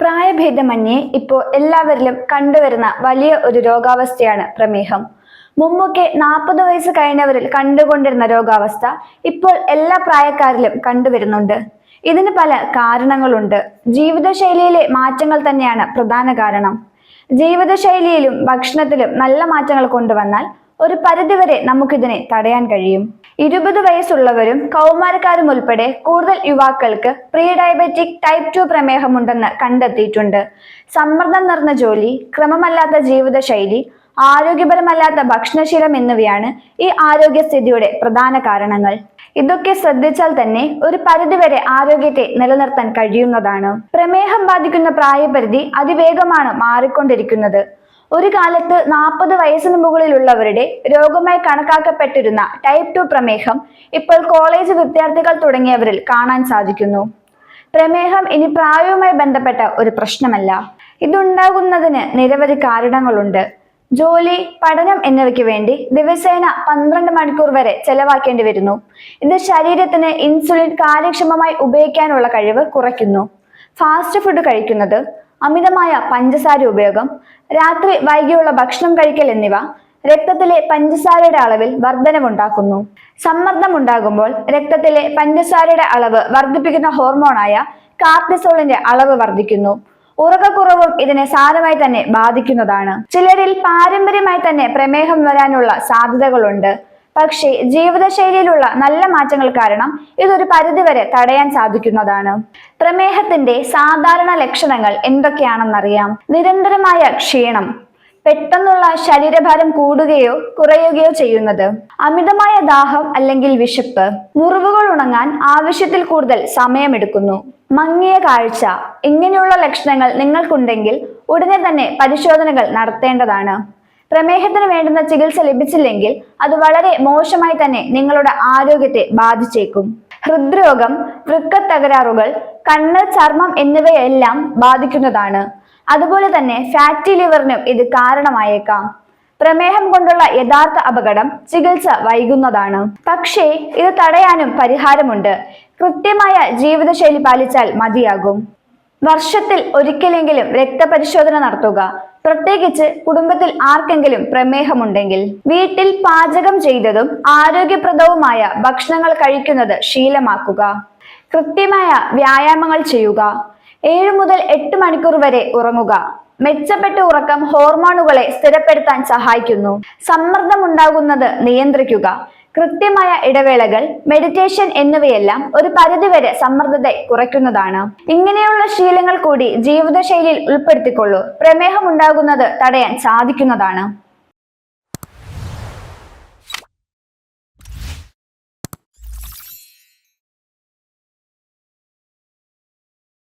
പ്രായഭേദമന്യേ ഇപ്പോൾ എല്ലാവരിലും കണ്ടുവരുന്ന വലിയ ഒരു രോഗാവസ്ഥയാണ് പ്രമേഹം. മുമ്പൊക്കെ നാൽപ്പത് വയസ്സ് കഴിഞ്ഞവരിൽ കണ്ടുകൊണ്ടിരുന്ന രോഗാവസ്ഥ ഇപ്പോൾ എല്ലാ പ്രായക്കാരിലും കണ്ടുവരുന്നുണ്ട്. ഇതിന് പല കാരണങ്ങളുണ്ട്. ജീവിതശൈലിയിലെ മാറ്റങ്ങൾ തന്നെയാണ് പ്രധാന കാരണം. ജീവിതശൈലിയിലും ഭക്ഷണത്തിലും നല്ല മാറ്റങ്ങൾ കൊണ്ടുവന്നാൽ ഒരു പരിധിവരെ നമുക്കിതിനെ തടയാൻ കഴിയും. ഇരുപത് വയസ്സുള്ളവരും കൗമാരക്കാരും ഉൾപ്പെടെ കൂടുതൽ യുവാക്കൾക്ക് പ്രീ ഡയബറ്റിക് ടൈപ്പ് ടു പ്രമേഹമുണ്ടെന്ന് കണ്ടെത്തിയിട്ടുണ്ട്. സമ്മർദ്ദം നിറഞ്ഞ ജോലി ക്രമമല്ലാത്ത ജീവിതശൈലി ആരോഗ്യപരമല്ലാത്ത ഭക്ഷണശീലം എന്നിവയാണ് ഈ ആരോഗ്യസ്ഥിതിയുടെ പ്രധാന കാരണങ്ങൾ. ഇതൊക്കെ ശ്രദ്ധിച്ചാൽ തന്നെ ഒരു പരിധിവരെ ആരോഗ്യത്തെ നിലനിർത്താൻ കഴിയുന്നതാണ്. പ്രമേഹം ബാധിക്കുന്ന പ്രായപരിധി അതിവേഗമാണ് മാറിക്കൊണ്ടിരിക്കുന്നത്. ഒരു കാലത്ത് നാൽപ്പത് വയസ്സിന് മുകളിലുള്ളവരുടെ രോഗമായി കണക്കാക്കപ്പെട്ടിരുന്ന ടൈപ്പ് ടു പ്രമേഹം ഇപ്പോൾ കോളേജ് വിദ്യാർത്ഥികൾ തുടങ്ങിയവരിൽ കാണാൻ സാധിക്കുന്നു. പ്രമേഹം ഇനി പ്രായവുമായി ബന്ധപ്പെട്ട ഒരു പ്രശ്നമല്ല. ഇതുണ്ടാകുന്നതിന് നിരവധി കാരണങ്ങളുണ്ട്. ജോലി പഠനം എന്നിവയ്ക്ക് വേണ്ടി ദിവസേന പന്ത്രണ്ട് മണിക്കൂർ വരെ ചെലവാക്കേണ്ടി വരുന്നു. ഇത് ശരീരത്തിന് ഇൻസുലിൻ കാര്യക്ഷമമായി ഉപയോഗിക്കാനുള്ള കഴിവ് കുറയ്ക്കുന്നു. ഫാസ്റ്റ് ഫുഡ് കഴിക്കുന്നത് അമിതമായ പഞ്ചസാര ഉപയോഗം രാത്രി വൈകിയുള്ള ഭക്ഷണം കഴിക്കൽ എന്നിവ രക്തത്തിലെ പഞ്ചസാരയുടെ അളവിൽ വർധനമുണ്ടാക്കുന്നു. സമ്മർദ്ദം ഉണ്ടാകുമ്പോൾ രക്തത്തിലെ പഞ്ചസാരയുടെ അളവ് വർദ്ധിപ്പിക്കുന്ന ഹോർമോണായ കാർട്ടിസോളിന്റെ അളവ് വർദ്ധിക്കുന്നു. ഉറക്കക്കുറവും ഇതിനെ സാരമായി തന്നെ ബാധിക്കുന്നതാണ്. ചിലരിൽ പാരമ്പര്യമായി തന്നെ പ്രമേഹം വരാനുള്ള സാധ്യതകളുണ്ട്. പക്ഷേ ജീവിതശൈലിയിലുള്ള നല്ല മാറ്റങ്ങൾ കാരണം ഇതൊരു പരിധിവരെ തടയാൻ സാധിക്കുന്നതാണ്. പ്രമേഹത്തിന്റെ സാധാരണ ലക്ഷണങ്ങൾ എന്തൊക്കെയാണെന്നറിയാം? നിരന്തരമായ ക്ഷീണം പെട്ടെന്നുള്ള ശരീരഭാരം കൂടുകയോ കുറയുകയോ ചെയ്യുന്നത് അമിതമായ ദാഹം അല്ലെങ്കിൽ വിശപ്പ് മുറിവുകൾ ഉണങ്ങാൻ ആവശ്യത്തിൽ കൂടുതൽ സമയമെടുക്കുന്നു. മങ്ങിയ കാഴ്ച ഇങ്ങനെയുള്ള ലക്ഷണങ്ങൾ നിങ്ങൾക്കുണ്ടെങ്കിൽ ഉടനെ തന്നെ പരിശോധനകൾ നടത്തേണ്ടതാണ്. പ്രമേഹത്തിന് വേണ്ടുന്ന ചികിത്സ ലഭിച്ചില്ലെങ്കിൽ അത് വളരെ മോശമായി തന്നെ നിങ്ങളുടെ ആരോഗ്യത്തെ ബാധിച്ചേക്കും. ഹൃദ്രോഗം വൃക്ക തകരാറുകൾ കണ്ണ് ചർമ്മം എന്നിവയെല്ലാം ബാധിക്കുന്നതാണ്. അതുപോലെ തന്നെ ഫാറ്റി ലിവറിനും ഇത് കാരണമായേക്കാം. പ്രമേഹം കൊണ്ടുള്ള യഥാർത്ഥ അപകടം ചികിത്സ വൈകുന്നതാണ്. പക്ഷേ ഇത് തടയാനും പരിഹാരമുണ്ട്. കൃത്യമായ ജീവിതശൈലി പാലിച്ചാൽ മതിയാകും. വർഷത്തിൽ ഒരിക്കലെങ്കിലും രക്തപരിശോധന നടത്തുക. പ്രത്യേകിച്ച് കുടുംബത്തിൽ ആർക്കെങ്കിലും പ്രമേഹമുണ്ടെങ്കിൽ വീട്ടിൽ പാചകം ചെയ്തതും ആരോഗ്യപ്രദവുമായ ഭക്ഷണങ്ങൾ കഴിക്കുന്നത് ശീലമാക്കുക. കൃത്യമായ വ്യായാമങ്ങൾ ചെയ്യുക. ഏഴ് മുതൽ എട്ട് മണിക്കൂർ വരെ ഉറങ്ങുക. മെച്ചപ്പെട്ട ഉറക്കം ഹോർമോണുകളെ സ്ഥിരപ്പെടുത്താൻ സഹായിക്കുന്നു. സമ്മർദ്ദം ഉണ്ടാകുന്നത് നിയന്ത്രിക്കുക. കൃത്യമായ ഇടവേളകൾ മെഡിറ്റേഷൻ എന്നിവയെല്ലാം ഒരു പരിധിവരെ സമ്മർദ്ദത്തെ കുറയ്ക്കുന്നതാണ്. ഇങ്ങനെയുള്ള ശീലങ്ങൾ കൂടി ജീവിതശൈലിയിൽ ഉൾപ്പെടുത്തിക്കൊള്ളൂ. പ്രമേഹം ഉണ്ടാകുന്നത് തടയാൻ സാധിക്കുന്നതാണ്.